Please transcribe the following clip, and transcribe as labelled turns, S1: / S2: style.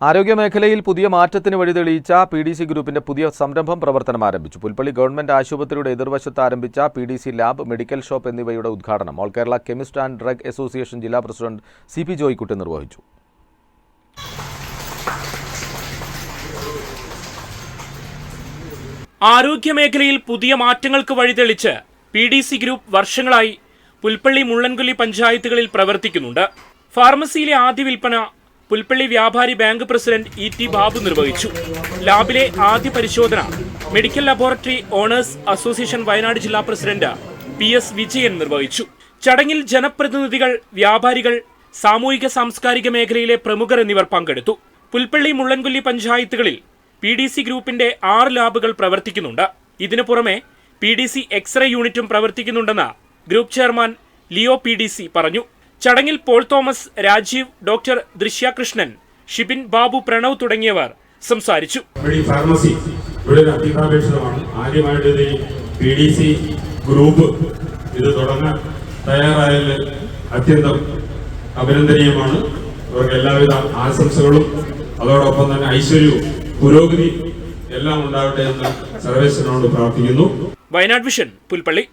S1: ആരോഗ്യമേഖലയിൽ പുതിയ മാറ്റത്തിന് വഴിതെളിയിച്ച പി ഡി സി ഗ്രൂപ്പിന്റെ പുതിയ സംരംഭം പ്രവർത്തനം ആരംഭിച്ചു. പുൽപ്പള്ളി ഗവൺമെന്റ് ആശുപത്രിയുടെ എതിർവശത്ത് ആരംഭിച്ച P D C lab medical shop എന്നിവയുടെ ഉദ്ഘാടനം. All Kerala chemist and drug association ജില്ലാ പ്രസിഡന്റ് സി പി ജോയിക്കുട്ടി നിർവഹിച്ചു.
S2: ആരോഗ്യമേഖലയിൽ പുതിയ മാറ്റങ്ങൾക്ക് വഴിതെളിച്ച് പി ഡി സി ഗ്രൂപ്പ് വർഷങ്ങളായി പുൽപ്പള്ളി മുള്ളൻകുലി പഞ്ചായത്തുകളിൽ പ്രവർത്തിക്കുന്നുണ്ട്. ഫാർമസിയിലെ ആദ്യ വിൽപ്പന പുൽപ്പള്ളി വ്യാപാരി bank president E T Babu നിർവഹിച്ചു. ലാബിലെ ആദ്യ പരിശോധന medical laboratory owners association Wayanad ജില്ലാ പ്രസിഡന്റ് പി എസ് വിജയൻ നിർവഹിച്ചു. ചടങ്ങിൽ ജനപ്രതിനിധികൾ വ്യാപാരികൾ സാമൂഹിക സാംസ്കാരിക മേഖലയിലെ പ്രമുഖർ എന്നിവർ പങ്കെടുത്തു. പുൽപ്പള്ളി മുള്ളൻകൊല്ലി പഞ്ചായത്തുകളിൽ പി ഡി സി ഗ്രൂപ്പിന്റെ ആറ് ലാബുകൾ പ്രവർത്തിക്കുന്നുണ്ട്. ഇതിനു പുറമെ പി ഡി സി എക്സ്റേ യൂണിറ്റും പ്രവർത്തിക്കുന്നുണ്ടെന്ന് group chairman Leo P D C പറഞ്ഞു. ചടങ്ങിൽ Paul Thomas Rajeev doctor Drishyakrishnan Shibin Babu Pranav തുടങ്ങിയവർ സംസാരിച്ചു.
S3: ഫാർമസി ഇവിടെ ഒരു അത്യന്താപേക്ഷിതമാണ് ആദ്യമായിട്ട് ഇത് പി ഡി സി ഗ്രൂപ്പ് ഇത് തുടങ്ങാൻ തയ്യാറായതിൽ അത്യന്തം അഭിനന്ദനീയമാണ്. അവർക്ക് എല്ലാവിധ ആശംസകളും അതോടൊപ്പം തന്നെ ഐശ്വര്യവും പുരോഗതി എല്ലാം ഉണ്ടാവട്ടെ എന്ന് സർവേശ്വരനോട് പ്രാർത്ഥിക്കുന്നു.
S2: വയനാട് വിഷൻ പുൽപ്പള്ളി.